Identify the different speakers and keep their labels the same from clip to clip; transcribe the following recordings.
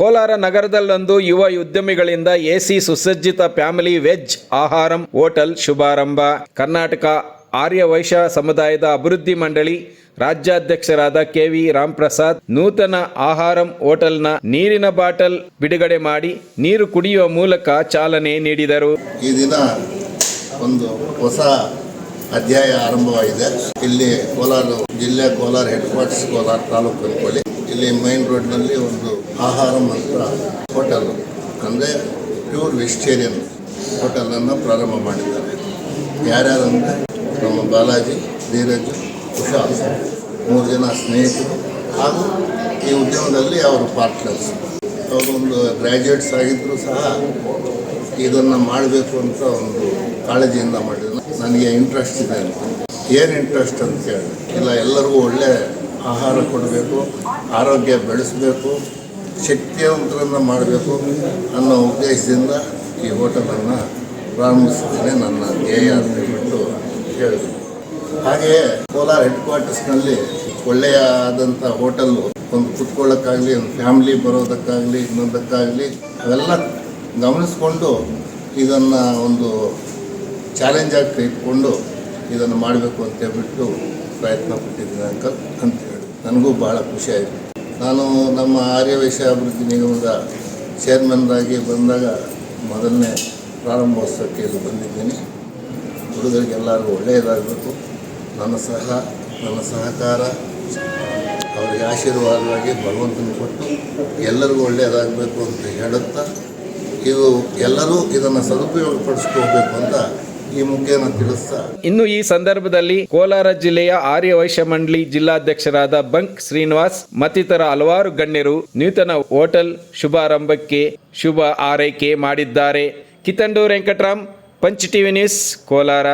Speaker 1: ಕೋಲಾರ ನಗರದಲ್ಲೊಂದು ಯುವ ಉದ್ಯಮಿಗಳಿಂದ ಎಸಿ ಸುಸಜ್ಜಿತ ಫ್ಯಾಮಿಲಿ ವೆಜ್ ಆಹಾರಂ ಹೋಟೆಲ್ ಶುಭಾರಂಭ. ಕರ್ನಾಟಕ ಆರ್ಯ ವೈಶ್ಯ ಸಮುದಾಯದ ಅಭಿವೃದ್ಧಿ ಮಂಡಳಿ ರಾಜ್ಯಾಧ್ಯಕ್ಷರಾದ ಕೆವಿ ರಾಮ್ಪ್ರಸಾದ್ ನೂತನ ಆಹಾರಂ ಹೋಟೆಲ್ನ ನೀರಿನ ಬಾಟಲ್ ಬಿಡುಗಡೆ ಮಾಡಿ ನೀರು ಕುಡಿಯುವ ಮೂಲಕ ಚಾಲನೆ ನೀಡಿದರು.
Speaker 2: ಈ ದಿನ ಒಂದು ಹೊಸ ಅಧ್ಯಾಯ ಆರಂಭವಾಗಿದೆ. ಇಲ್ಲಿ ಕೋಲಾರ ಜಿಲ್ಲೆ ಕೋಲಾರ ಹೆಡ್ ಕ್ವಾರ್ಟರ್ಸ್, ಕೋಲಾರ ತಾಲೂಕು ಇಲ್ಲಿ ಮೈನ್ ರೋಡ್ನಲ್ಲಿ ಒಂದು ಆಹಾರ ಮಾತ್ರ. ಹೋಟೆಲ್ ಅಂದರೆ ಪ್ಯೂರ್ ವೆಜಿಟೇರಿಯನ್ ಹೋಟೆಲನ್ನು ಪ್ರಾರಂಭ ಮಾಡಿದ್ದಾರೆ. ಯಾರ್ಯಾರು ಅಂದರೆ ನಮ್ಮ ಬಾಲಾಜಿ, ಧೀರಜ್, ಉಷಾ, ಮೂರು ಜನ ಸ್ನೇಹಿತರು ಹಾಗೂ ಈ ಉದ್ಯಮದಲ್ಲಿ ಅವರು ಪಾರ್ಟ್ನರ್ಸ್ ಅವರೊಂದು ಗ್ರ್ಯಾಜುಯೇಟ್ಸ್ ಆಗಿದ್ದರೂ ಸಹ ಇದನ್ನು ಮಾಡಬೇಕು ಅಂತ ಒಂದು ಕಾಳಜಿಯಿಂದ ಮಾಡಿದ್ರು. ನನಗೆ ಇಂಟ್ರೆಸ್ಟ್ ಇದೆ ಅಂತ. ಏನು ಇಂಟ್ರೆಸ್ಟ್ ಅಂತ ಹೇಳಿ. ಇಲ್ಲ, ಎಲ್ಲರಿಗೂ ಒಳ್ಳೆ ಆಹಾರ ಕೊಡಬೇಕು, ಆರೋಗ್ಯ ಬೆಳೆಸಬೇಕು ಶಕ್ತಿವಂತರನ್ನ ಮಾಡಬೇಕು ಅನ್ನೋ ಉದ್ದೇಶದಿಂದ ಈ ಹೋಟೆಲನ್ನು ಪ್ರಾರಂಭಿಸಿದ್ದೇನೆ. ನನ್ನ ಧ್ಯೇಯ ಅಂತ ಹೇಳ್ಬಿಟ್ಟು ಹೇಳಿದೆ ಹಾಗೆಯೇ ಕೋಲಾರ ಹೆಡ್ ಕ್ವಾರ್ಟರ್ಸ್ನಲ್ಲಿ ಒಳ್ಳೆಯದಂಥ ಹೋಟೆಲ್ಲು ಒಂದು ಕುತ್ಕೊಳ್ಳೋಕ್ಕಾಗಲಿ, ಒಂದು ಫ್ಯಾಮ್ಲಿ ಬರೋದಕ್ಕಾಗಲಿ, ಇನ್ನೊಂದಕ್ಕಾಗಲಿ ಅವೆಲ್ಲ ಗಮನಿಸ್ಕೊಂಡು ಇದನ್ನು ಒಂದು ಚಾಲೆಂಜಾಗಿ ಇಟ್ಕೊಂಡು ಇದನ್ನು ಮಾಡಬೇಕು ಅಂತ ಹೇಳ್ಬಿಟ್ಟು ಪ್ರಯತ್ನ ಪಟ್ಟಿದ್ದೀನಿ ಅಂಕಲ್ ಅಂತ ಹೇಳಿ. ನನಗೂ ಭಾಳ ಖುಷಿಯಾಯಿತು ನಾನು ನಮ್ಮ ಆರ್ಯ ಆರ್ಯವೈಶ್ಯ ಅಭಿವೃದ್ಧಿ ನಿಗಮದ ಚೇರ್ಮನ್ರಾಗಿ ಬಂದಾಗ ಮೊದಲನೇ ಪ್ರಾರಂಭೋತ್ಸವಕ್ಕೆ ಇಲ್ಲಿ ಬಂದಿದ್ದೀನಿ. ಹುಡುಗರಿಗೆಲ್ಲರಿಗೂ ಒಳ್ಳೆಯದಾಗಬೇಕು. ನನ್ನ ಸಹ, ನನ್ನ ಸಹಕಾರ, ಅವರಿಗೆ ಆಶೀರ್ವಾದವಾಗಿ ಭಗವಂತನ ಕೊಟ್ಟು ಎಲ್ಲರಿಗೂ ಒಳ್ಳೆಯದಾಗಬೇಕು ಅಂತ ಹೇಳುತ್ತಾ, ಇದು ಎಲ್ಲರೂ ಇದನ್ನು ಸದುಪಯೋಗಪಡಿಸ್ಕೋಬೇಕು ಅಂತ ಈ ಮುಖೇನ ತಿಳಿಸ್ತಾ.
Speaker 1: ಇನ್ನು ಈ ಸಂದರ್ಭದಲ್ಲಿ ಕೋಲಾರ ಜಿಲ್ಲೆಯ ಆರ್ಯ ವೈಶ್ಯ ಮಂಡಳಿ ಜಿಲ್ಲಾಧ್ಯಕ್ಷರಾದ ಬಂಕ್ ಶ್ರೀನಿವಾಸ್ ಮತ್ತಿತರ ಹಲವಾರು ಗಣ್ಯರು ನೂತನ ಹೋಟೆಲ್ ಶುಭಾರಂಭಕ್ಕೆ ಶುಭ ಆರೈಕೆ ಮಾಡಿದ್ದಾರೆ. Kitandur Venkatram punch TV news Kolar.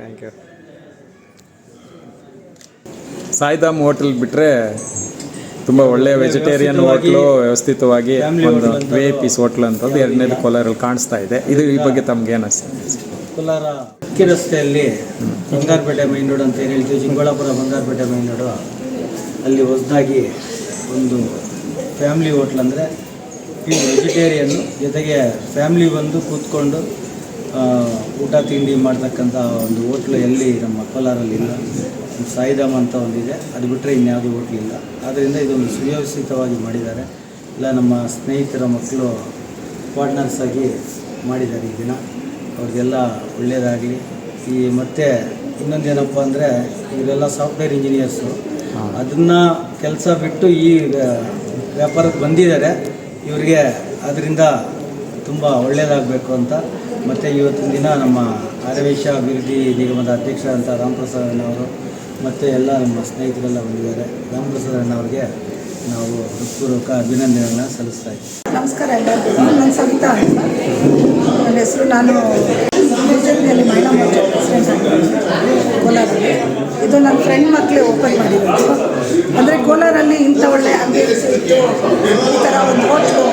Speaker 3: Thank you Saidham hotel ಬಿಟ್ಟರೆ ತುಂಬ ಒಳ್ಳೆಯ ವೆಜಿಟೇರಿಯನ್ ಹೋಟ್ಲು ವ್ಯವಸ್ಥಿತವಾಗಿ ಒಂದು ವೇ ಪೀಸ್ ಹೋಟ್ಲು ಅಂತದ್ದು ಎರಡನೇದು ಕೋಲಾರಲ್ಲಿ ಕಾಣಿಸ್ತಾ ಇದೆ. ಇದು ಈ ಬಗ್ಗೆ ತಮ್ಗೆ ಏನು ಅನಿಸ್ತದೆ
Speaker 4: ಕೋಲಾರ ಅಕ್ಕಿ ರಸ್ತೆಯಲ್ಲಿ ಬಂಗಾರಪೇಟೆ ಮೈನ್ ರೋಡ್ ಅಂತ ಏನು ಹೇಳ್ತೀವಿ? ಚಿಕ್ಕಬಳ್ಳಾಪುರ ಬಂಗಾರಪೇಟೆ ಮೈನ್ ರೋಡು ಅಲ್ಲಿ ಹೊಸದಾಗಿ ಒಂದು ಫ್ಯಾಮ್ಲಿ ಹೋಟ್ಲ್ ಅಂದರೆ ಈ ವೆಜಿಟೇರಿಯನ್ನು ಜೊತೆಗೆ ಫ್ಯಾಮ್ಲಿ ಬಂದು ಕೂತ್ಕೊಂಡು ಊಟ ತಿಂಡಿ ಮಾಡ್ತಕ್ಕಂಥ ಒಂದು ಹೋಟ್ಲು ಎಲ್ಲಿ ನಮ್ಮ ಕೋಲಾರಲ್ಲಿ ಇಲ್ಲ ಸಾಯಿಧಾಮ್ ಅಂತ ಒಂದಿದೆ. ಅದು ಬಿಟ್ಟರೆ ಇನ್ಯಾವುದೂ ಹೋಟ್ಲ್ ಇಲ್ಲ. ಆದ್ದರಿಂದ ಇದೊಂದು ಸುವ್ಯವಸ್ಥಿತವಾಗಿ ಮಾಡಿದ್ದಾರೆ. ಇಲ್ಲ ನಮ್ಮ ಸ್ನೇಹಿತರ ಮಕ್ಕಳು ಪಾರ್ಟ್ನರ್ಸ್ ಆಗಿ ಮಾಡಿದ್ದಾರೆ ಈ ದಿನ. ಅವ್ರಿಗೆಲ್ಲ ಒಳ್ಳೆಯದಾಗಲಿ ಈ ಮತ್ತು ಇನ್ನೊಂದೇನಪ್ಪ ಅಂದರೆ ಇವರೆಲ್ಲ ಸಾಫ್ಟ್ವೇರ್ ಇಂಜಿನಿಯರ್ಸು ಅದನ್ನು ಕೆಲಸ ಬಿಟ್ಟು ಈ ವ್ಯಾಪಾರಕ್ಕೆ ಬಂದಿದ್ದಾರೆ. ಇವರಿಗೆ ಅದರಿಂದ ತುಂಬ ಒಳ್ಳೆಯದಾಗಬೇಕು ಅಂತ. ಮತ್ತು ಇವತ್ತಿನ ದಿನ ನಮ್ಮ ಆರ್ಯವೇಶ ಅಭಿವೃದ್ಧಿ ನಿಗಮದ ಅಧ್ಯಕ್ಷರಾದಂಥ ರಾಮಪ್ರಸಾದ್ ಅಣ್ಣವರು ಮತ್ತು ಎಲ್ಲ ನಮ್ಮ ಸ್ನೇಹಿತರೆಲ್ಲ ಬಂದಿದ್ದಾರೆ. ರಾಮಪ್ರಸಾದ್ ಅಣ್ಣವ್ರಿಗೆ ನಾವು ಹೃತ್ಪೂರ್ವಕ ಅಭಿನಂದನೆಗಳನ್ನ ಸಲ್ಲಿಸ್ತಾ ಇದ್ದೀವಿ.
Speaker 5: ನಮಸ್ಕಾರ ಎಲ್ಲರಿಗೂ. ನನ್ನ ಸವಿತಾ ನನ್ನ ಹೆಸರು ನಾನು ಬಿಜೆಪಿಯಲ್ಲಿ ಮಹಿಳಾ ಮೋರ್ಚಾ ಪ್ರೆಸಿಡೆಂಟ್ ಆಗಿದ್ದೀನಿ ಕೋಲಾರಲ್ಲಿ. ಇದು ನನ್ನ ಫ್ರೆಂಡ್ ಮಕ್ಕಳೇ ಓಪನ್ ಮಾಡಿರೋದು. ಅಂದರೆ ಕೋಲಾರಲ್ಲಿ ಇಂಥ ಒಳ್ಳೆ ಅಂಗಡಿ ಇತ್ತು. ಈ ಥರ ಒಂದು ಹೋಟ್ಲು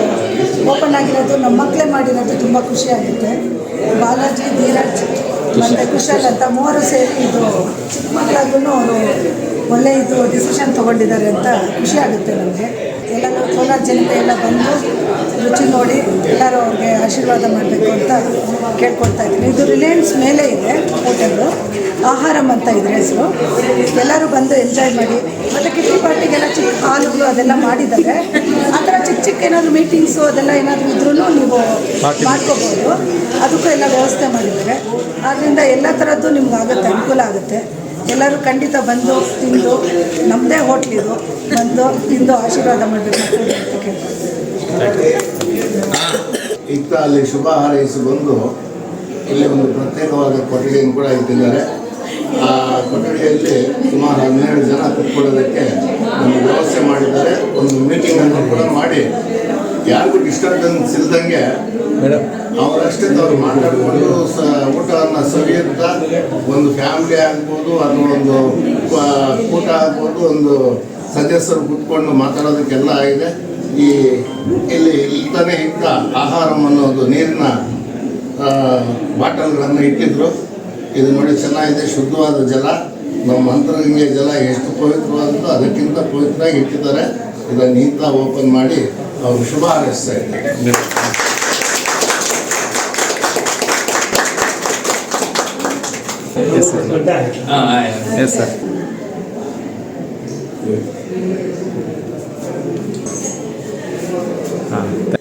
Speaker 5: ಓಪನ್ ಆಗಿರೋದು ನಮ್ಮ ಮಕ್ಕಳೇ ಮಾಡಿರೋದು ತುಂಬ ಖುಷಿ ಆಗುತ್ತೆ. ಬಾಲಾಜಿ, ಧೀರಜ್, ಮತ್ತು ಕುಶಲ್ ಅಂತ ಮೂವರು ಸೇರಿ ಇದು ಚಿಕ್ಕ ಮಕ್ಕಳಾದ್ರೂ ಅವರು ಒಳ್ಳೆ ಇದು ಡಿಸಿಷನ್ ತೊಗೊಂಡಿದ್ದಾರೆ ಅಂತ ಖುಷಿ ಆಗುತ್ತೆ ನನಗೆ ಎಲ್ಲರೂ ಕೋಲಾರ ಜನತೆ ಎಲ್ಲ ಬಂದು ರುಚಿ ನೋಡಿ, ಎಲ್ಲರೂ ಅವ್ರಿಗೆ ಆಶೀರ್ವಾದ ಮಾಡಬೇಕು ಅಂತ ಕೇಳ್ಕೊಳ್ತಾ ಇದ್ದೀನಿ. ಇದು ರಿಲಯನ್ಸ್ ಮೇಲೆ ಇದೆ ಹೋಟೆಲ್ಲು. ಆಹಾರಂ ಅಂತ ಇದ್ರ ಹೆಸರು. ಎಲ್ಲರೂ ಬಂದು ಎಂಜಾಯ್ ಮಾಡಿ. ಮತ್ತು ಕಿಟ್ಟಿ ಪಾರ್ಟಿಗೆಲ್ಲ ಚಿಕ್ಕ ಹಾಲುಗಳು ಅದೆಲ್ಲ ಮಾಡಿದ್ದಾರೆ. ಏನಾದರೂ ಮೀಟಿಂಗ್ಸು ಅದೆಲ್ಲ ಏನಾದರೂ ಇದ್ರೂ ನೀವು ಮಾಡ್ಕೋಬೋದು. ಅದಕ್ಕೂ ಎಲ್ಲ ವ್ಯವಸ್ಥೆ ಮಾಡಿದ್ದಾರೆ. ಆದ್ದರಿಂದ ಎಲ್ಲ ಥರದ್ದು ನಿಮ್ಗೆ ಆಗುತ್ತೆ ಅನುಕೂಲ ಆಗುತ್ತೆ. ಎಲ್ಲರೂ ಖಂಡಿತ ಬಂದು ತಿಂದು ನಮ್ಮದೇ ಹೋಟ್ಲಿದು ಬಂದು ತಿಂದು ಆಶೀರ್ವಾದ ಮಾಡಬೇಕು ಅಂತ
Speaker 2: ಇತ್ತ ಅಲ್ಲಿ ಶುಭ ಹಾರೈಸಿ ಬಂದು ಇಲ್ಲಿ ಒಂದು ಪ್ರತ್ಯೇಕವಾದ ಕೊಠಡಿಯನ್ನು ಕೂಡ ಇದ್ದಿದ್ದಾರೆ ಆ ಕೊಠಡಿಯಲ್ಲಿ ಸುಮಾರು ಹನ್ನೆರಡು ಜನ ಕೂತ್ಕೊಳ್ಳೋದಕ್ಕೆ ಒಂದು ವ್ಯವಸ್ಥೆ ಮಾಡಿದ್ದಾರೆ. ಒಂದು ಕೂಡ ಮಾಡಿ. ಯಾರಿಗೂ ಡಿಸ್ಟರ್ಬೆನ್ಸ್ ಇಲ್ದಂಗೆ ಅವರಷ್ಟೇ ಅವ್ರು ಮಾತಾಡಿಕೊಂಡು ಸ ಊಟವನ್ನು ಸವಿಯುತ್ತಾ ಒಂದು ಫ್ಯಾಮಿಲಿ ಆಗ್ಬೋದು ಅಥವಾ ಒಂದು ಊಟ ಕೂಟ ಆಗ್ಬೋದು ಒಂದು ಸದಸ್ಯರು ಕೂತ್ಕೊಂಡು ಮಾತಾಡೋದಕ್ಕೆಲ್ಲ ಆಗಿದೆ. ಈ ಇಲ್ಲಿ ಇಲ್ತಾನೆ ಇದ್ದ ಆಹಾರವನ್ನು ಅನ್ನೋದು ನೀರಿನ ಬಾಟಲ್ಗಳನ್ನು ಇಟ್ಟಿದ್ರು. ಇದು ನೋಡಿ ಚೆನ್ನಾಗಿದೆ ಶುದ್ಧವಾದ ಜಲ. ನಮ್ಮ ಅಂತರಗಂಗೆ ಜಲ ಎಷ್ಟು ಪವಿತ್ರವಾದದ್ದು ಅದಕ್ಕಿಂತ ಪವಿತ್ರವಾಗಿ ಇಟ್ಟಿದ್ದಾರೆ. ಇದನ್ನು ಇಂಥ ಓಪನ್ ಮಾಡಿ ಅವರು ಶುಭ ಹಾರೈಸ್ತಾ ಇದ್ದಾರೆ
Speaker 3: ಎಸ್ ಸರ್ ಎಸ್ ಸರ್ ಹಾಂ